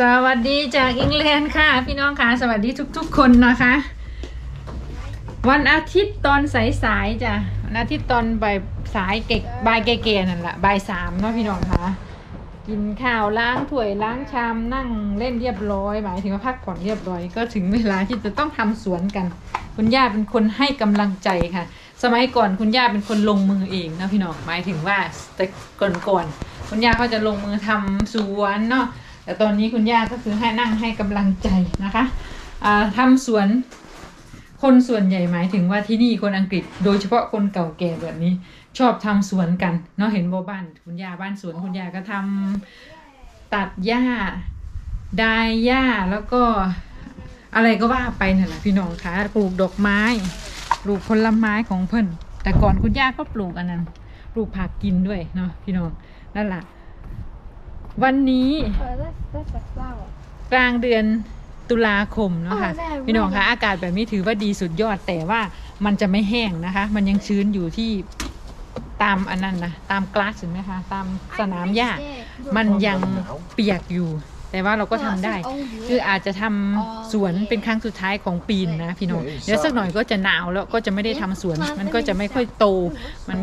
สวัสดีจากอังกฤษค่ะ พี่น้องค่ะ สวัสดีทุก ๆ คนนะคะ วันอาทิตย์ตอนสายๆจ้ะวันอาทิตย์ตอนบ่ายสายเกบ่ายเกๆนั่นแหละบ่ายสามเนาะพี่น้องค่ะกินข้าวล้างถ้วยล้างชามนั่งเล่นเรียบร้อย หมายถึงว่าพักผ่อนเรียบร้อย ก็ถึงเวลาที่จะต้องทำสวนกัน คุณย่าเป็นคนให้กำลังใจค่ะ สมัยก่อนคุณย่าเป็นคนลงมือเองนะพี่น้องหมายถึงว่าแต่ก่อนๆคุณย่าก็จะลงมือทำสวนเนาะ แต่ตอนนี้คุณย่าก็คือให้นั่งให้กำลังใจนะคะอ่าทำสวนคนส่วนใหญ่หมายถึงว่าที่นี่คนอังกฤษ โดยเฉพาะคนเก่าแก่แบบนี้ ชอบทำสวนกันเนาะเห็นบ่บ้านคุณย่าบ้านสวนคุณย่าก็ทำตัดหญ้าดายหญ้าแล้วก็อะไรก็ว่าไปนั่นแหละพี่น้องคะปลูกดอกไม้ ปลูกผลไม้ของเพิ่นแต่ก่อนคุณย่าก็ปลูกอันนั้นปลูกผักกินด้วยเนาะพี่น้องนั่นแหละ วันนี้ Oh, that's, that's a flower. กลางเดือนตุลาคมเนาะค่ะอ๋อได้พี่น้องคะได้อากาศแบบนี้ถือว่าดีสุดยอดแต่ว่ามันจะไม่แห้งนะคะ มันยังชื้นอยู่ที่ตามอันนั้นนะตามกลาสเห็นไหมคะตามสนามหญ้ามันยังเปียกอยู่ แต่ว่าเราก็ทำได้ คืออาจจะทำสวนเป็นครั้งสุดท้ายของปีนนะพี่น้องเดี๋ยวสักหน่อยก็จะหนาวแล้วก็จะไม่ได้ทำสวน มันก็จะไม่ค่อยโตมัน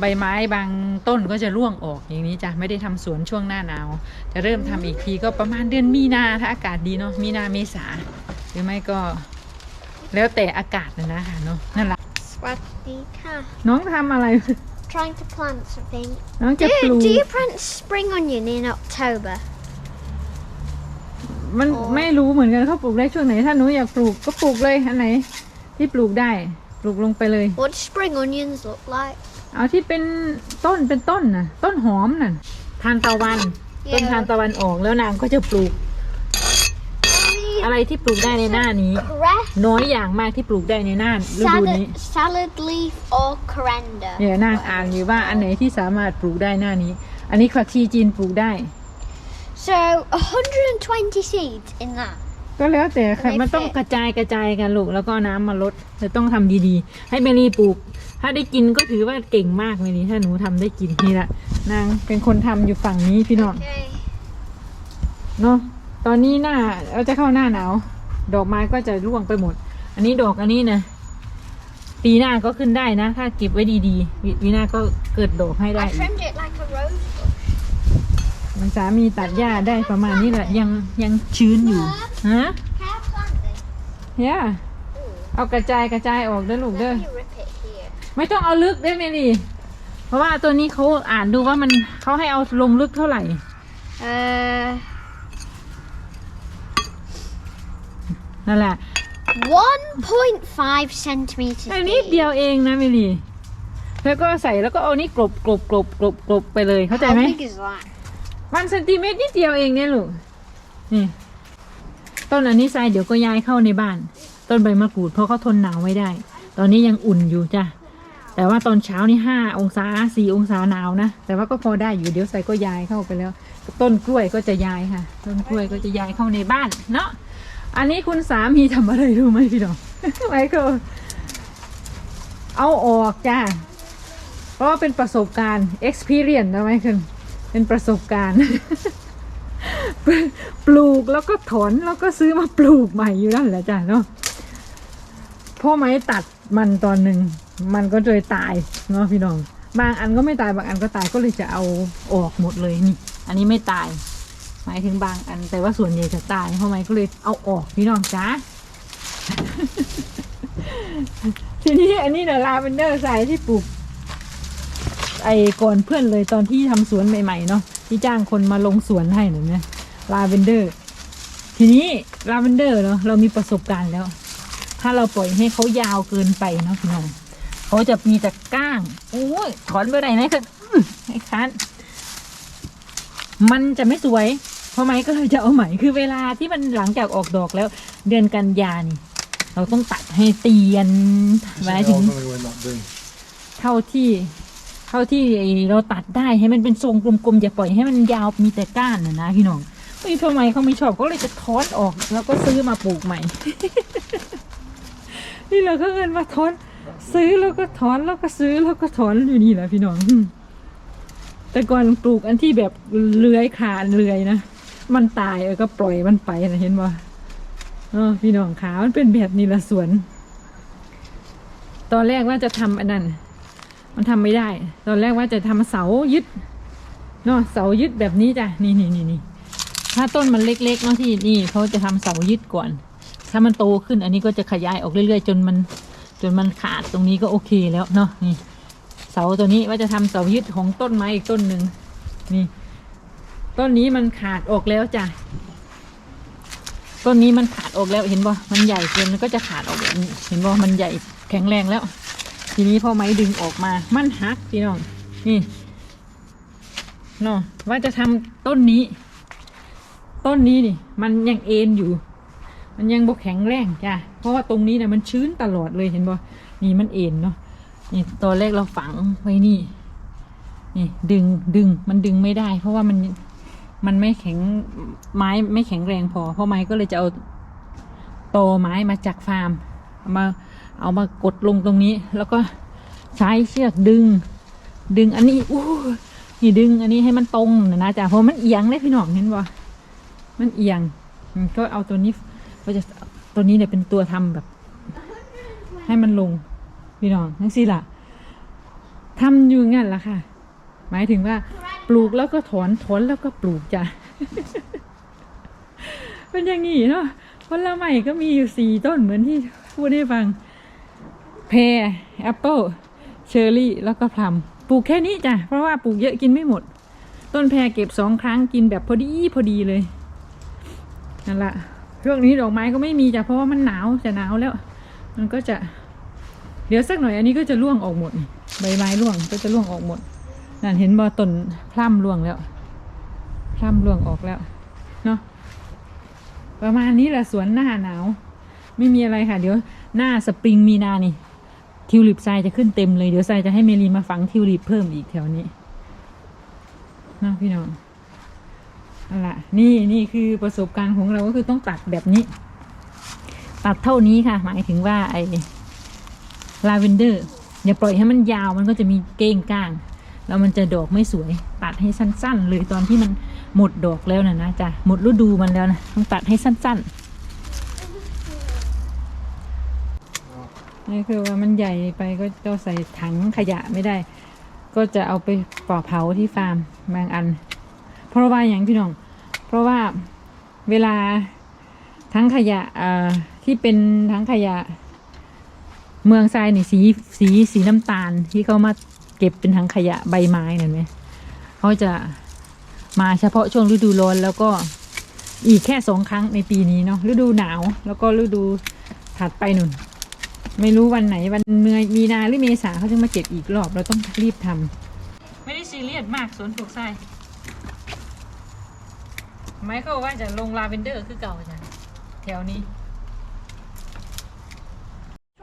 ใบไม้บางต้นก็จะร่วงออกอย่างนี้จ้ะไม่ได้ทำสวนช่วงหน้าหนาว จะเริ่มทำอีกทีก็ประมาณเดือนมีนาถ้าอากาศดีเนาะมีนาเมษาหรือไม่ก็ แล้วแต่อากาศนะนะคะเนาะนั่นแหละ Swadika. น้องทำอะไร Trying to plant something. น้องจะ Do, ปลูก do you plant spring onion in October? มันอ๋อไม่รู้เหมือนกันเขาปลูกได้ช่วงไหนถ้าหนูอยากปลูกก็ปลูกเลยอันไหนที่ปลูกได้ปลูกลงไปเลย What do spring onions look like? เอาที่เป็นต้นเป็นต้นน่ะ ต้นหอมน่ะทานตะวัน ต้นทานตะวันออกแล้วนางก็จะปลูก อะไรที่ปลูกได้ในหน้านี้ Cress, น้อยอย่างมากที่ปลูกได้ในหน้าฤดูนี้ salad, salad leaf, or coriander. เนี่ยนางอ่านอยู่ว่าอันไหนที่สามารถปลูกได้หน้านี้ อันนี้ผักชีจีนปลูกได้ So 120 seeds in that. ก็แล้วแต่ค่ะ ไม่มันต้องเสร็จกระจายกระจายกันลูกแล้วก็เอาน้ำมาลดจะต้องทำดีๆ ให้เมลีปลูก ถ้าได้กินก็ถือว่าเก่งมากเมลีถ้าหนูทำได้กินนี่ละนางเป็นคนทำอยู่ฝั่งนี้พี่น้อง Okay. เนาะตอนนี้หน้าเราจะเข้าหน้าหนาว ดอกไม้ก็จะร่วงไปหมด อันนี้ดอกอันนี้นะปีหน้าก็ขึ้นได้นะ ถ้าเก็บไว้ดีๆปีปีหน้าก็เกิดดอกให้ได้ I อีก trimmed it like a rose bush. มัน สามีตัดหญ้าได้ประมาณนี้แหละยังยังชื้นอยู่ฮะ Can I plant this? เฮียเอากระจายกระจายออกเด้อลูกเด้อ Let me rip it here. ไม่ต้องเอาลึกได้ไหมลี่เพราะว่าตัวนี้เขาอ่านดูว่ามันเขาให้เอาลงลึกเท่าไหร่ Uh, นั่นแหละ 1.5 centimeters อันนี้ deep. เดียวเองนะมิลี่แล้วก็ใส่แล้วก็เอานี่กลบกลบกลบกลบกลบไปเลยเข้าใจไหม How big is that? วันเซนติเมตรนิดเดียวเองเนี่ยลูก นี่ ต้นอันนี้ทรายเดี๋ยวก็ย้ายเข้าในบ้าน ต้นใบมะกรูดเพราะเขาทนหนาวไว้ได้ ตอนนี้ยังอุ่นอยู่จ้ะ แต่ว่าตอนเช้านี่ห้าองศาสี่องศาหนาวนะ แต่ว่าก็พอได้อยู่เดี๋ยวใส่ก็ย้ายเข้าไปแล้ว ต้นกล้วยก็จะย้ายค่ะ ต้นกล้วยก็จะย้ายเข้าในบ้านเนาะ อันนี้คุณสามีทำอะไรรู้ไหมพี่ดอกไมเคิลเอาออกจ้าเพราะว่าเป็นประสบการณ์ experience นะไมเคิล เป็นประสบการณ์ ปลูกแล้วก็ถอนแล้วก็ซื้อมาปลูกใหม่อยู่นั่นแหละจ้ะเนาะพ่อไม้ตัดมันตอนหนึ่งมันก็เลยตายเนาะพี่น้อง บางอันก็ไม่ตายบางอันก็ตายก็เลยจะเอาออกหมดเลยนี่ อันนี้ไม่ตาย หมายถึงบางอันแต่ว่าส่วนใหญ่จะตายพ่อไม้ก็เลยเอาออกพี่น้องจ้าทีนี้อันนี้เนี่ยลาเวนเดอร์ใส่ที่ปลูก ไอ้ก่อนเพื่อนเลยตอนที่ทำสวนใหม่ๆเนาะที่จ้างคนมาลงสวนให้หนูเนี่ยลาเวนเดอร์ ทีนี้ลาเวนเดอร์เนาะเรามีประสบการณ์แล้ว ถ้าเราปล่อยให้เขายาวเกินไปเนาะพี่น้องเขาจะมีแต่ก้างโอ้ยถอนไปไหนนะคืออื้อไอ้คันมันจะไม่สวย เพราะไหมก็เลยจะเอาใหม่คือเวลาที่มันหลังจากออกดอกแล้ว เดือนกันยานี่เราต้องตัดให้เตียนหมายถึง I'll go in that bin. เท่าที่ เท่าที่เราตัดได้ให้มันเป็นทรงกลมๆอย่าปล่อยให้มันยาวมีแต่ก้านนะนะพี่น้องไม่ทำไมเขาไม่ชอบเขาเลยจะถอนออก แล้วก็ซื้อมาปลูกใหม่ นี่เราก็เงินมาถอนซื้อแล้วก็ถอนแล้วก็ซื้อแล้วก็ถอนอยู่นี่แหละพี่น้อง แต่ก่อนปลูกอันที่แบบเลื้อยคานเลื้อยนะมันตายเออก็ปล่อยมันไปนะเห็นบ่เออพี่น้องขามันเป็นแบบนี้ละสวน ตอนแรกว่าจะทำอันนั้น มันทำไม่ได้ ตอนแรกว่าจะทำเสายึดเนาะเสายึดแบบนี้จ้ะนี่นี่นี่นี่ถ้าต้นมันเล็กๆเนาะที่นี่เขาจะทำเสายึดก่อน ถ้ามันโตขึ้นอันนี้ก็จะขยายออกเรื่อยๆ จนมันจนมันขาดตรงนี้ก็โอเคแล้วเนาะนี่เสาตัวนี้ว่าจะทำเสายึดของต้นไม้อีกต้นหนึ่งนี่ ต้นนี้มันขาดออกแล้วจ้ะต้นนี้มันขาดออกแล้วเห็นบ่มันใหญ่เกินก็จะขาดออกแบบนี้เห็นบ่มันใหญ่แข็งแรงแล้ว ทีนี้พอไม้ดึงออกมา มันหักพี่น้องนี่เนาะว่าจะทำต้นนี้ ต้นนี้นี่ มันยังเอ็นอยู่ มันยังบกแข็งแรงจ้ะเพราะว่าตรงนี้เนี่ยมันชื้นตลอดเลยเห็นบ่นี่มันเอ็นเนาะนี่ตอนแรกเราฝังไว้นี่นี่ดึงดึงมันดึงไม่ได้ เพราะว่ามันมันไม่แข็งไม้ไม่แข็งแรงพอเพราะไม้ก็เลยจะเอาตอไม้มาจากฟาร์มมา เอามากดลงตรงนี้ แล้วก็ใช้เชือกดึง ดึงอันนี้อู้นี่ดึงอันนี้ให้มันตรงนะนะจ๊ะเพราะมันเอียงเลยพี่น้องเห็นบ่มันเอียงก็เอาตัวนี้ก็จะตัวนี้เนี่ยเป็นตัวทำแบบ ให้มันลงพี่น้องทั้งสี่ละทำอยู่งั้นละค่ะ หมายถึงว่า ปลูกแล้วก็ถอนถอนแล้วก็ปลูกจ้ะเป็นอย่างนี้เนาะผลไม้ก็มีอยู่สี่ต้นเหมือนที่พูดให้ฟัง แพรแอปเปิลเชอร์รี่แล้วก็พลัมปลูกแค่นี้จ้ะ เพราะว่าปลูกเยอะกินไม่หมด ต้นแพรเก็บสองครั้งกินแบบพอดีพอดีเลยนั่นละช่วงนี้ดอกไม้ก็ไม่มีจ้ะเพราะว่ามันหนาวจะหนาวแล้ว มันก็จะเดี๋ยวสักหน่อยอันนี้ก็จะร่วงออกหมด ใบไม้ร่วงก็จะร่วงออกหมดนั่นเห็นบอต้นพร่ำร่วงแล้วพร่ำร่วงออกแล้วเนาะประมาณนี้แหละสวนหน้าหนาว ไม่มีอะไรค่ะ เดี๋ยวหน้าสปริงมีนานี่ ทิวลิปทรายจะขึ้นเต็มเลยเดี๋ยวทรายจะให้เมลีมาฝังทิวลิปเพิ่มอีกแถวนี้นาะพี่น้องเอาล่ะนี่นี่คือประสบการณ์ของเราก็คือต้องตัดแบบนี้ ตัดเท่านี้ค่ะ หมายถึงว่าไอ้ลาเวนเดอร์อย่าปล่อยให้มันยาวมันก็จะมีเก้งก้าง แล้วมันจะดอกไม่สวย ตัดให้สั้น ๆ เลยตอนที่มันหมดดอกแล้วนะนะจ๊ะหมดฤดูมันแล้วนะต้องตัดให้สั้น ๆ นี่คือว่ามันใหญ่ไปก็จะใส่ถังขยะไม่ได้ ก็จะเอาไปปล่อเผาที่ฟาร์มบางอัน เพราะว่าอย่างพี่น้อง เพราะว่าเวลาทั้งขยะที่เป็นทั้งขยะ เมืองทรายนี่สีสีสีน้ำตาลที่เขามาเก็บเป็นถังขยะใบไม้นั่นไหมเขาจะมาเฉพาะช่วงฤดูร้อนแล้วก็อีกแค่สองครั้งในปีนี้เนาะฤดูหนาว แล้วก็ฤดูถัดไปหนุน ไม่รู้วันไหนวันเมื่อมีนาหรือเมษาเขาจะมาเก็บอีกรอบ เราต้องรีบทำไม่ได้ซีเรียสมากสวนปลูกไส้ไม่เขาว่าจะลงลาเวนเดอร์คือเก่าจ้ะแถวนี้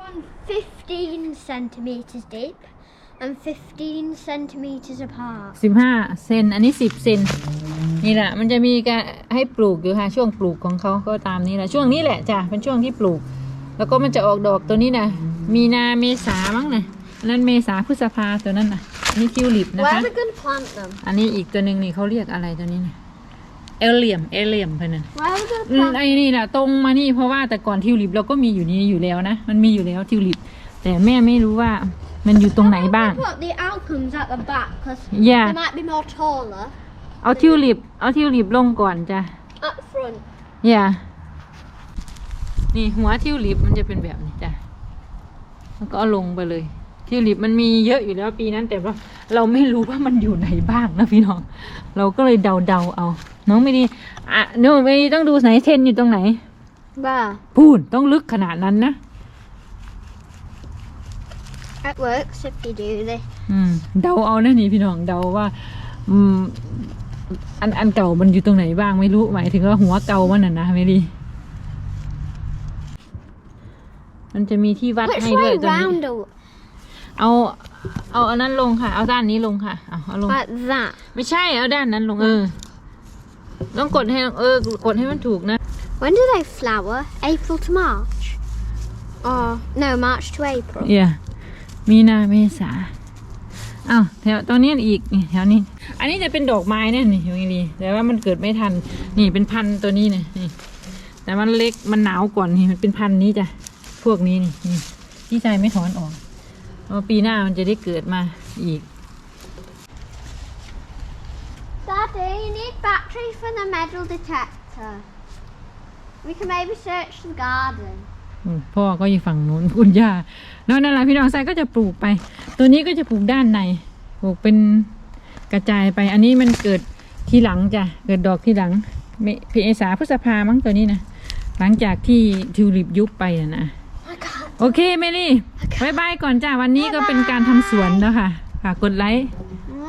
One 15 centimeters deep and 15 centimeters apart. สิบห้าเซนอันนี้สิบเซนนี่แหละ มันจะมีการให้ปลูกอยู่ค่ะช่วงปลูกของเขาก็ตามนี้แหละช่วงนี้แหละจ้ะเป็นช่วงที่ปลูก แล้วก็มันจะออกดอกตัวนี้นะมีนาเมษามั้งนะอันนั้นเมษาพฤษภาตัวนั้นนะอันนี้ทิวลิปนะคะ Where are we going to plant them? อันนี้อีกตัวหนึ่งนี่เขาเรียกอะไรตัวนี้นะเอลเลียมเอลเลียมเพื่อนน Where are we going อื to ม plant ไอ้นี่แหละตรงมานี่เพราะว่าแต่ก่อนทิวลิปเราก็มีอยู่นี่อยู่แล้วนะ มันมีอยู่แล้วทิวลิป แต่แม่ไม่รู้ว่ามันอยู่ตรงไหนบ้าง Put the alchums at the back because Yeah. they might be more taller. เอาทิวลิป เอาทิวลิปลงก่อนจ้ะ At the front. อย่า นี่หัวทิวลิปมันจะเป็นแบบนี้จ้ะแล้วก็เอาลงไปเลย ทิวลิปมันมีเยอะอยู่แล้วปีนั้นแต่ว่าเราไม่รู้ว่ามันอยู่ไหนบ้างนะพี่น้อง เราก็เลยเดาๆเอา น้องไม่ดีอะน้องไม่ดีต้องดูไหนเทนอยู่ตรงไหน Where? พูดต้องลึกขนาดนั้นนะ It works if you do this. อืมเดาเอานะนี่พี่น้องเดาว่า อืม อันอันเก่ามันอยู่ตรงไหนบ้างไม่รู้หมายถึงว่าหัวเก่ามันน่ะนะไม่ดี มันจะมีที่วัด Which ให้ด้วย way ตอนนี้ round? or- เอา เอาอันนั้นลงค่ะ เอาด้านนี้ลงค่ะ เอาเอาลง Like that. ไม่ใช่ เอาด้านนั้นลงเออ ต้องกดให้เออกดให้มันถูกนะ When do they flower? April to March? Or no, March to April. เอียมีนาเมษาอ้าวแถวตอนนี้อีกนี่แถวนี้ อันนี้จะเป็นดอกไม้เนี่ยนี่อยู่ดีแต่ว่ามันเกิดไม่ทัน นี่เป็นพันธุ์ตัวนี้เนี่ยนี่แต่มันเล็กมันหนาวก่อนนี่มันเป็นพันธุ์นี้จ้ะ พวกนี้นี่นี่พี่ชายไม่ถอนออกเพราะปีหน้ามันจะได้เกิดมาอีก Daddy, you need battery for the metal detector. We can maybe search the garden. อืมพ่อก็อยู่ฝั่งนู้นคุณย่าแล้วนั่นแหละพี่น้องทรายก็จะปลูกไป ตัวนี้ก็จะปลูกด้านในปลูกเป็นกระจายไป อันนี้มันเกิดทีหลังจ้ะเกิดดอกทีหลังเมพเอสาพฤษภามั้งตัวนี้นะหลังจากที่ทิวลิปยุบไปนะนะ I can't. โอเคเมลี่บายบายก่อนจ้าวันนี้ก็เป็นการทำสวนแล้วค่ะฝากกดไลค์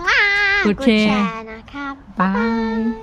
Mwah! Good Good chair. chair, and I can't. บาย